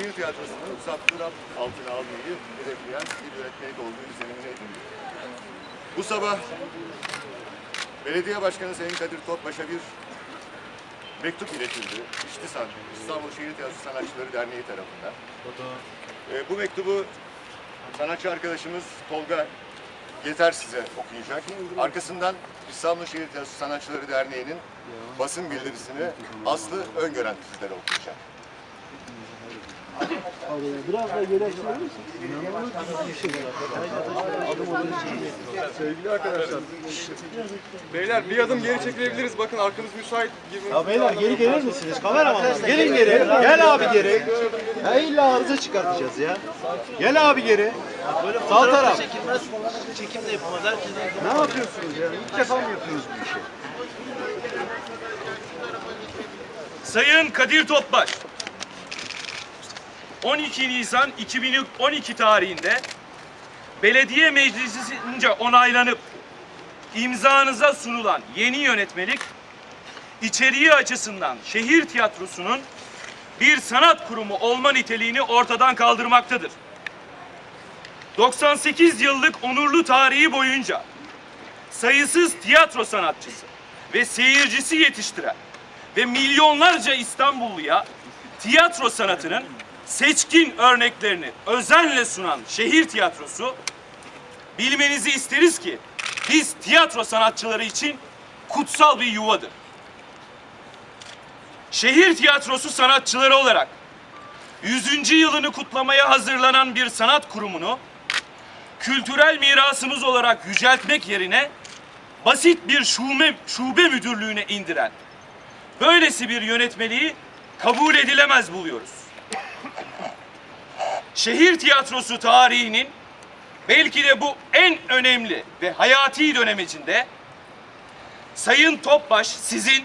şehir tiyatrosunu saptır altına almayı hedefleyen bir yönetmelik olduğu izlenimine edindik. Bu sabah Belediye Başkanı Sayın Kadir Topbaş'a bir mektup iletildi. İştisan, İstanbul Şehir Tiyatrosu Sanatçıları Derneği tarafından. Ee, bu mektubu sanatçı arkadaşımız Tolga Yeter size okuyacak. Arkasından İstanbul Şehir Tiyatrosu Sanatçıları Derneği'nin basın bildirisini Aslı Öngören sizlere okuyacak. Biraz da? Sevgili arkadaşlar. Beyler bir adım geri çekilebiliriz. Bakın arkamız müsait. Girmeniz Ya beyler geri gelir misiniz? Kameramanlar gelin geri. Gel abi geri. Ya illa arıza çıkartacağız ya. Gel abi geri. Sağ taraf. Çekilmez, çekim de yapılmaz. Herkes Ne yapıyorsunuz ya? İlk defa mı yapıyorsunuz bu işi? Sayın Kadir Topbaş, 12 Nisan 2012 tarihinde belediye meclisince onaylanıp imzanıza sunulan yeni yönetmelik içeriği açısından şehir tiyatrosunun bir sanat kurumu olma niteliğini ortadan kaldırmaktadır. 98 yıllık onurlu tarihi boyunca sayısız tiyatro sanatçısı ve seyircisi yetiştiren ve milyonlarca İstanbulluya tiyatro sanatının seçkin örneklerini özenle sunan şehir tiyatrosu bilmenizi isteriz ki biz tiyatro sanatçıları için kutsal bir yuvadır. Şehir tiyatrosu sanatçıları olarak 100. yılını kutlamaya hazırlanan bir sanat kurumunu kültürel mirasımız olarak yüceltmek yerine basit bir şube, şube müdürlüğüne indiren böylesi bir yönetmeliği kabul edilemez buluyoruz. Şehir tiyatrosu tarihinin belki de bu en önemli ve hayati dönemecinde Sayın Topbaş sizin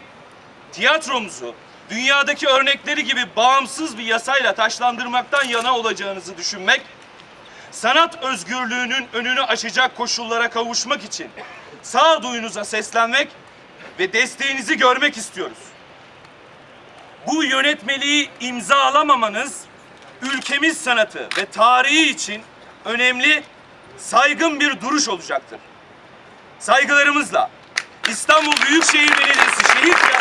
tiyatromuzu dünyadaki örnekleri gibi bağımsız bir yasayla taşlandırmaktan yana olacağınızı düşünmek, sanat özgürlüğünün önünü aşacak koşullara kavuşmak için sağduyunuza seslenmek ve desteğinizi görmek istiyoruz. Bu yönetmeliği imzalamamanız ülkemiz sanatı ve tarihi için önemli, saygın bir duruş olacaktır. Saygılarımızla İstanbul Büyükşehir Belediyesi Şehir